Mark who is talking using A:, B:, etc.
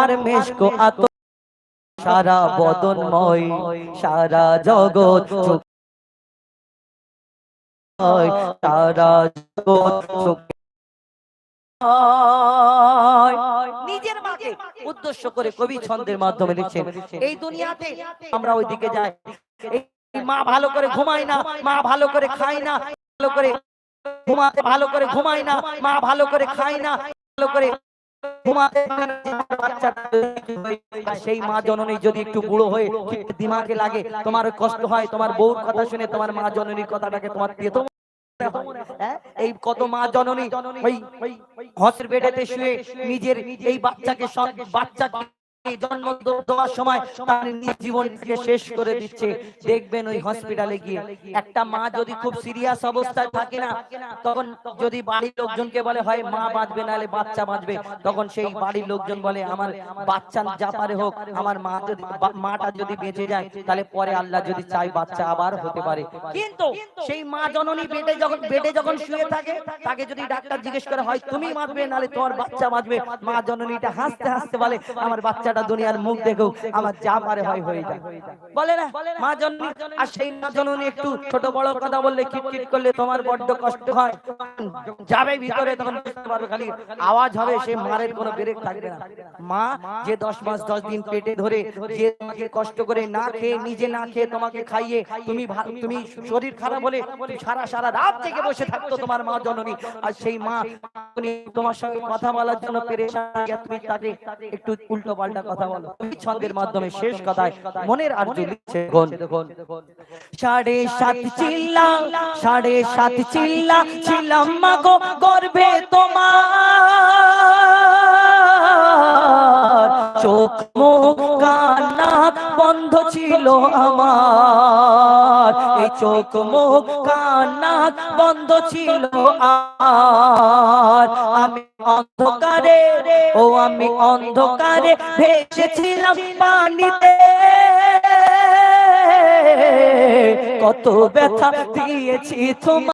A: আর মেশকো আত সারা বদনময়, সারা জগৎ সারা জগৎ নিজের মাকে উদ্দেশ্য করে কবি ছন্দের মাধ্যমে লিখছেন, এই দুনিয়াতে আমরা ওইদিকে যাই। মা ভালো করে ঘুমায় না, মা ভালো করে খায় না, ভালো করে ঘুমাতে, ভালো করে ঘুমায় না, মা ভালো করে খায় না, ভালো করে সেই মা জননী যদি একটু বুড়ো হয়ে দিমাকে লাগে, তোমার কষ্ট হয়, তোমার বউর কথা শুনে তোমার মা জননীর কথাটাকে তোমার হ্যাঁ? এই কত মা জননী ওই বেডেতে শুয়ে নিজের এই বাচ্চাকে সন- জন্ম দেওয়ার সময় তার জীবনকে শেষ করে দিচ্ছে। দেখবেন ওই হসপিটালে গিয়ে একটা মা যদি খুব সিরিয়াস অবস্থায় থাকে না, তখন যদি বাড়ির লোকজনকে বলে, হয়, মা বাঁচবে, নাহলে বাচ্চা বাঁচবে। তখন সেই বাড়ির লোকজন বলে, আমার বাচ্চা হোক, আমার মা যদি মাটা যদি বেঁচে যায়, তাহলে পরে আল্লাহ যদি চাই বাচ্চা আবার হতে পারে। কিন্তু সেই মা জননী যখন যখন শুয়ে থাকে, তাকে যদি ডাক্তার জিজ্ঞেস করে, হয়, তুমি বাঁচবে, নাহলে তোমার বাচ্চা বাঁচবে? মা জননীটা হাসতে হাসতে বলে, আমার বাচ্চাটা দুনিয়ার মুখ দেখো আমার যা পারে হয় হয়ে যায় বলে না মা জননী আর সেই মা জননী একটু ছোট বড় কথা বললে খিটখিট করলে তোমার বড্ড কষ্ট হয়। যাবে ভিতরে তখন বুঝতে পারবে খালি আওয়াজ হবে সে মারের কোনো ব্রেক থাকবে না। মা যে দশ মাস দশ দিন পেটে ধরে যে তোমাকে কষ্ট করে না খেয়ে নিজে না খেয়ে তোমাকে খাইয়ে তুমি তুমি শরীর খারাপ হলে তুমি সারা সারা রাত জেগে বসে থাকতো তোমার মা জননী আর সেই মা তোমার সঙ্গে কথা বলার জন্য পেরেশান তুমি তাকে একটু উল্টো পাল্টা কথা বলো। তুমি ছন্দের মাধ্যমে শেষ কথায় মনের আর লিখছে দেখুন। সাড়ে সাত চিল্লা সাড়ে সাত চিল্লা ছিলাম মাগো গর্ভে তোমার। চোখ মুখ কান্না বন্ধ ছিল আমার। চোখ মুখ কান্না বন্ধ ছিল আর। আমি অন্ধকারে, ও আমি অন্ধকারে ভেসেছিলাম পানিতে। কত ব্যথা দিয়েছি তোমার